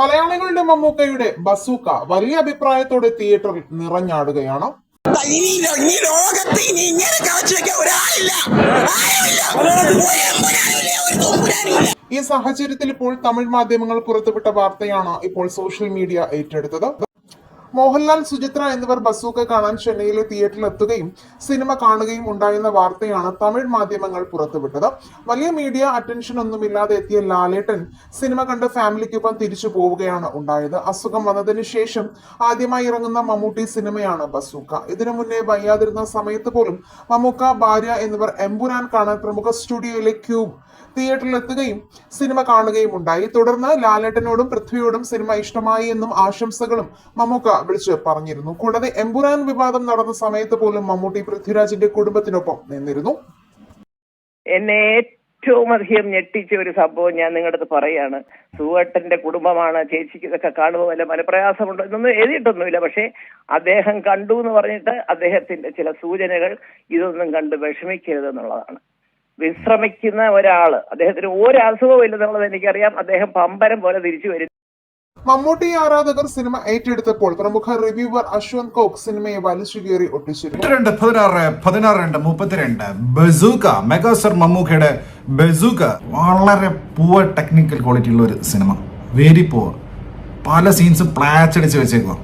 മലയാളികളുടെ മമ്മൂക്കയുടെ ബസൂക്ക വലിയ അഭിപ്രായത്തോടെ തിയേറ്ററിൽ നിറഞ്ഞാടുകയാണ്. ഈ ലോകത്ത് ഇനി ഇങ്ങനെ ഒരാളില്ല. ഈ സാഹചര്യത്തിൽ ഇപ്പോൾ തമിഴ് മാധ്യമങ്ങൾ പുറത്തുവിട്ട വാർത്തയാണ് ഇപ്പോൾ സോഷ്യൽ മീഡിയ ഏറ്റെടുത്തത്. മോഹൻലാൽ സുചിത്ര എന്നിവർ ബസൂക്ക കാണാൻ ചെന്നൈയിലെ തിയേറ്ററിൽ എത്തുകയും സിനിമ കാണുകയും ഉണ്ടായെന്ന വാർത്തയാണ് തമിഴ് മാധ്യമങ്ങൾ പുറത്തുവിട്ടത്. വലിയ മീഡിയ അറ്റൻഷൻ ഒന്നുമില്ലാതെ എത്തിയ ലാലേട്ടൻ സിനിമ കണ്ട് ഫാമിലിക്കൊപ്പം തിരിച്ചു പോവുകയാണ് ഉണ്ടായത്. അസുഖം വന്നതിന് ശേഷം ആദ്യമായി ഇറങ്ങുന്ന മമ്മൂട്ടി സിനിമയാണ് ബസൂക്ക ഇതിനു മുന്നേ വയ്യാതിരുന്ന സമയത്ത് പോലും മമ്മൂക്ക ഭാര്യ എന്നിവർ എമ്പുരാൻ കാണാൻ പ്രമുഖ സ്റ്റുഡിയോയിലെ ക്യൂബ് തിയേറ്ററിൽ എത്തുകയും സിനിമ കാണുകയും ഉണ്ടായി. തുടർന്ന് ലാലേട്ടനോടും പൃഥ്വിയോടും സിനിമ ഇഷ്ടമായി എന്നും ആശംസകളും മമ്മൂക്ക വിളിച്ച് പറഞ്ഞിരുന്നു. കൂടാതെ എമ്പുരാൻ വിവാദം നടന്ന സമയത്ത് പോലും മമ്മൂട്ടി പൃഥ്വിരാജിന്റെ കുടുംബത്തിനൊപ്പം നിന്നിരുന്നു. എന്നെ ഏറ്റവും അധികം ഞെട്ടിച്ച ഒരു സംഭവം ഞാൻ നിങ്ങളുടെ അടുത്ത് പറയാണ്. സുവേട്ടന്റെ കുടുംബമാണ് ചേച്ചിക്ക് ഇതൊക്കെ കാണുമ്പോൾ വല്ല മനപ്രയാസമുണ്ടോ എന്നൊന്നും എഴുതിയിട്ടൊന്നുമില്ല. പക്ഷേ അദ്ദേഹം കണ്ടു എന്ന് പറഞ്ഞിട്ട് അദ്ദേഹത്തിന്റെ ചില സൂചനകൾ ഇതൊന്നും കണ്ട് വിഷമിക്കരുത് എന്നുള്ളതാണ്. വിശ്രമിക്കുന്ന ഒരാൾ അദ്ദേഹത്തിന് ഒരു അസുഖവും ഇല്ലെന്നുള്ളത് എനിക്കറിയാം. അദ്ദേഹം പമ്പരം പോലെ തിരിച്ചു വരും മമ്മൂട്ടി ആരാധകർ സിനിമ ഏറ്റെടുത്തപ്പോൾ പ്രമുഖ റിവ്യൂവർ അശ്വന്ത് കോക് സിനിമയെ വലിച്ചു കയറി ഒട്ടിച്ചിരുന്നു. രണ്ട് പതിനാറ് പതിനാറ് രണ്ട് മുപ്പത്തിരണ്ട്. ബസൂക്ക മെഗാസ്റ്റർ മമ്മൂക്കയുടെ ബസൂക്ക. വളരെ പൂവർ ടെക്നിക്കൽ ക്വാളിറ്റി ഉള്ള ഒരു സിനിമ. വെരി പൂവർ പല സീൻസും പ്ലാച്ചടിച്ച് വെച്ചേക്കുക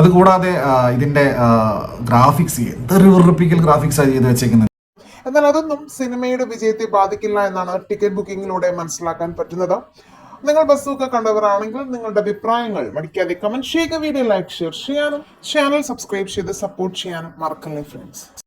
അതുകൂടാതെ ഇതിന്റെ ഗ്രാഫിക്സ് എന്തൊരു വെറുപ്പിക്കൽ ഗ്രാഫിക്സ് ചെയ്ത് വെച്ചേക്കുന്നത്. എന്നാൽ അതൊന്നും സിനിമയുടെ വിജയത്തെ ബാധിക്കില്ല എന്നാണ് ടിക്കറ്റ് ബുക്കിംഗിലൂടെ മനസ്സിലാക്കാൻ പറ്റുന്നത്. നിങ്ങൾ ബസ്സൊക്കെ കണ്ടവരാണെങ്കിൽ നിങ്ങളുടെ അഭിപ്രായങ്ങൾ മടിക്കാതെ കമന്റ് ചെയ്യുക വീഡിയോ ലൈക്ക് ഷെയർ ചെയ്യാനും ചാനൽ സബ്സ്ക്രൈബ് ചെയ്ത് സപ്പോർട്ട് ചെയ്യാനും മറക്കല്ലേ ഫ്രണ്ട്സ്